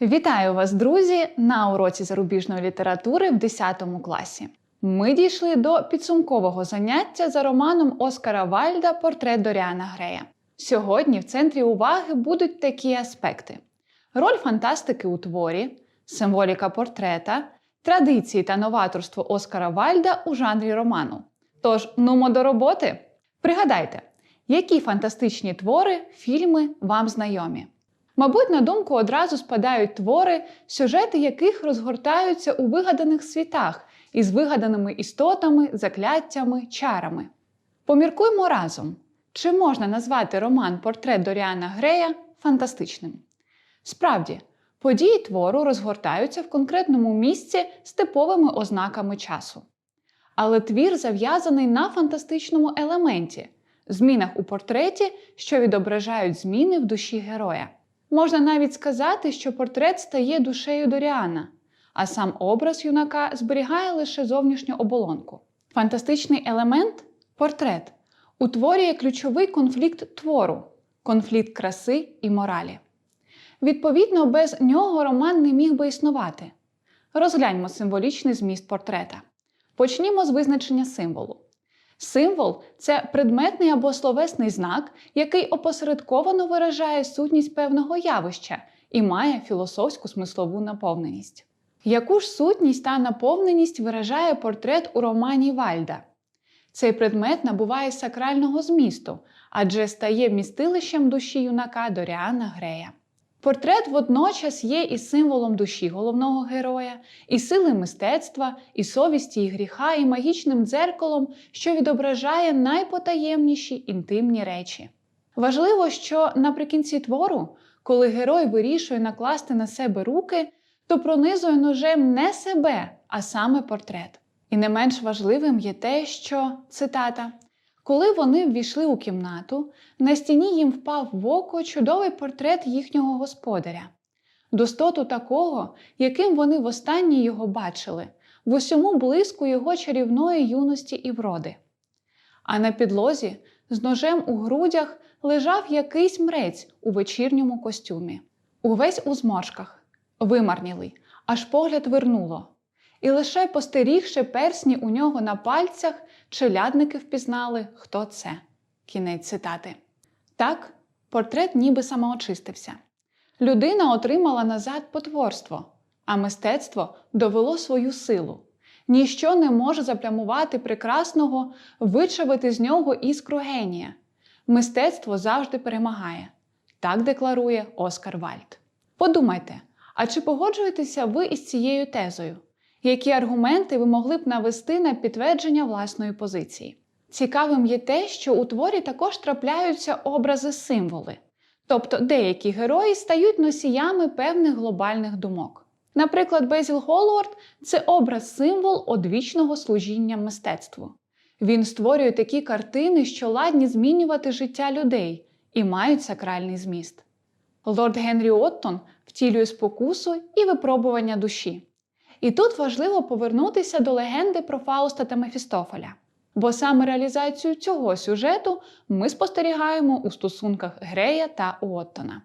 Вітаю вас, друзі, на уроці зарубіжної літератури в 10 класі. Ми дійшли до підсумкового заняття за романом Оскара Вальда Портрет Доріана Грея. Сьогодні в центрі уваги будуть такі аспекти: роль фантастики у творі, символіка портрета, традиції та новаторство Оскара Вальда у жанрі роману. Тож, нумо до роботи. Пригадайте, які фантастичні твори, фільми вам знайомі. Мабуть, на думку одразу спадають твори, сюжети яких розгортаються у вигаданих світах із вигаданими істотами, закляттями, чарами. Поміркуймо разом, чи можна назвати роман Портрет Доріана Грея фантастичним? Справді, події твору розгортаються в конкретному місці з типовими ознаками часу. Але твір зав'язаний на фантастичному елементі змінах у портреті, що відображають зміни в душі героя. Можна навіть сказати, що портрет стає душею Доріана, а сам образ юнака зберігає лише зовнішню оболонку. Фантастичний елемент портрет утворює ключовий конфлікт твору, конфлікт краси і моралі. Відповідно, без нього роман не міг би існувати. Розгляньмо символічний зміст портрета. Почнімо з визначення символу. Символ це предметний або словесний знак, який опосередковано виражає сутність певного явища і має філософську смислову наповненість. Яку ж сутність та наповненість виражає портрет у романі Вальда? Цей предмет набуває сакрального змісту, адже стає вмістилищем душі юнака Доріана Грея. Портрет водночас є і символом душі головного героя, і сили мистецтва, і совісті, і гріха, і магічним дзеркалом, що відображає найпотаємніші інтимні речі. Важливо, що наприкінці твору, коли герой вирішує накласти на себе руки, то пронизує ножем не себе, а саме портрет. І не менш важливим є те, що цитата. Коли вони ввійшли у кімнату, на стіні їм впав в око чудовий портрет їхнього господаря, достоту такого, яким вони востаннє його бачили, в усьому блиску його чарівної юності і вроди. А на підлозі з ножем у грудях лежав якийсь мрець у вечірньому костюмі, увесь у зморшках, вимарнілий, аж погляд вернуло. І лише постерігши персні у нього на пальцях, челядники впізнали, хто це. Кінець цитати. Так, портрет ніби самоочистився. Людина отримала назад потворство, а мистецтво довело свою силу. Ніщо не може заплямувати прекрасного, вичавити з нього іскру генія. Мистецтво завжди перемагає. Так декларує Оскар Вальд. Подумайте, а чи погоджуєтеся ви із цією тезою? Які аргументи ви могли б навести на підтвердження власної позиції? Цікавим є те, що у творі також трапляються образи символи, тобто деякі герої стають носіями певних глобальних думок. Наприклад, Безіл Голлорд це образ символ одвічного служіння мистецтву. Він створює такі картини, що ладні змінювати життя людей і мають сакральний зміст. Лорд Генрі Оттон втілює спокусу і випробування душі. І тут важливо повернутися до легенди про Фауста та Мефістофеля, бо саме реалізацію цього сюжету ми спостерігаємо у стосунках Грея та Уоттона.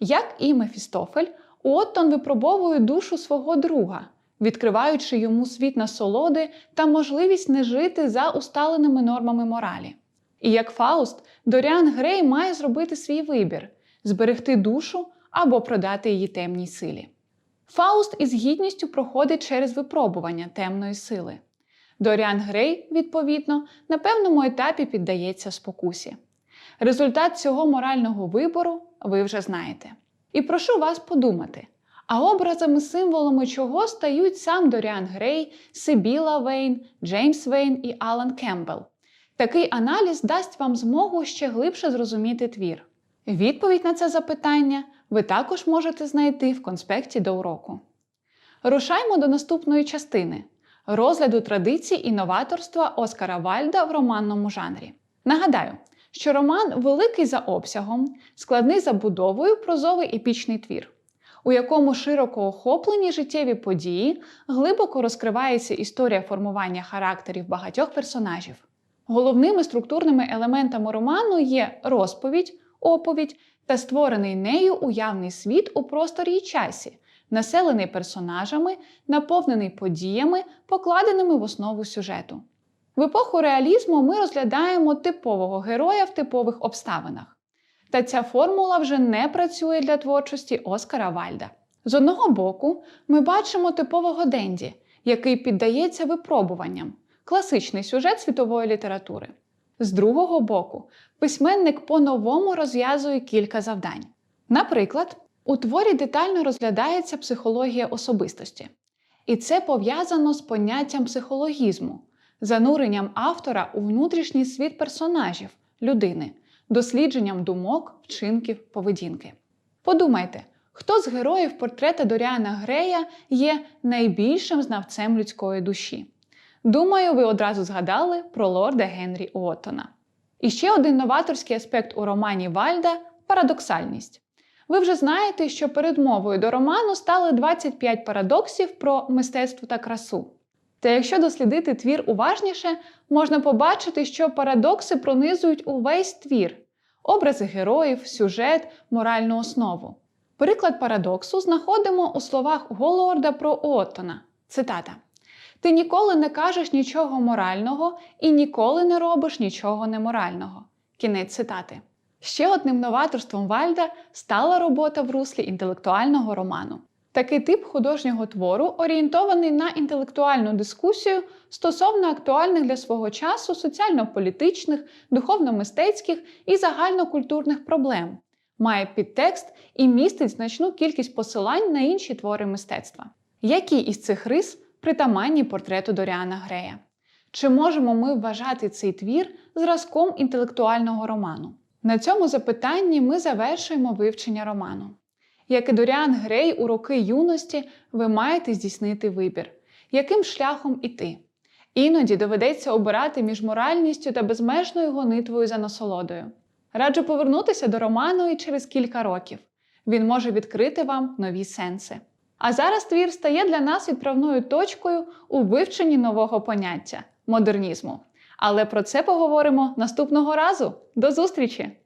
Як і Мефістофель, Уоттон випробовує душу свого друга, відкриваючи йому світ насолоди та можливість не жити за усталеними нормами моралі. І як Фауст, Доріан Грей має зробити свій вибір зберегти душу або продати її темній силі. Фауст із гідністю проходить через випробування темної сили. Доріан Грей, відповідно, на певному етапі піддається спокусі. Результат цього морального вибору ви вже знаєте. І прошу вас подумати: а образами, символами чого стають сам Доріан Грей, Сибіла Вейн, Джеймс Вейн і Алан Кембл. Такий аналіз дасть вам змогу ще глибше зрозуміти твір. Відповідь на це запитання ви також можете знайти в конспекті до уроку. Рушаймо до наступної частини розгляду традицій і новаторства Оскара Вальда в романному жанрі. Нагадаю, що роман великий за обсягом, складний за будовою прозовий епічний твір, у якому широко охоплені життєві події, глибоко розкривається історія формування характерів багатьох персонажів. Головними структурними елементами роману є розповідь, оповідь та створений нею уявний світ у просторі й часі, населений персонажами, наповнений подіями, покладеними в основу сюжету. В епоху реалізму ми розглядаємо типового героя в типових обставинах. Та ця формула вже не працює для творчості Оскара Вальда. З одного боку, ми бачимо типового Денді, який піддається випробуванням, класичний сюжет світової літератури. З другого боку, письменник по-новому розв'язує кілька завдань. Наприклад, у творі детально розглядається психологія особистості, і це пов'язано з поняттям психологізму, зануренням автора у внутрішній світ персонажів, людини, дослідженням думок, вчинків, поведінки. Подумайте, хто з героїв портрета Доріана Грея є найбільшим знавцем людської душі? Думаю, ви одразу згадали про лорда Генрі Уоттона. І ще один новаторський аспект у романі Вальда парадоксальність. Ви вже знаєте, що передмовою до роману стали 25 парадоксів про мистецтво та красу. Та якщо дослідити твір уважніше, можна побачити, що парадокси пронизують увесь твір, образи героїв, сюжет, моральну основу. Приклад парадоксу знаходимо у словах Голорда про Оттона. Цитата: Ти ніколи не кажеш нічого морального і ніколи не робиш нічого неморального. Кінець цитати. Ще одним новаторством Вальда стала робота в руслі інтелектуального роману. Такий тип художнього твору орієнтований на інтелектуальну дискусію стосовно актуальних для свого часу соціально-політичних, духовно-мистецьких і загальнокультурних проблем, має підтекст і містить значну кількість посилань на інші твори мистецтва. Які із цих рис притаманні портрету Доріана Грея? Чи можемо ми вважати цей твір зразком інтелектуального роману? На цьому запитанні ми завершуємо вивчення роману. Як і Доріан Грей у роки юності, ви маєте здійснити вибір, яким шляхом іти. Іноді доведеться обирати між моральністю та безмежною гонитвою за насолодою. Раджу повернутися до роману і через кілька років. Він може відкрити вам нові сенси. А зараз твір стає для нас відправною точкою у вивченні нового поняття модернізму. Але про це поговоримо наступного разу. До зустрічі!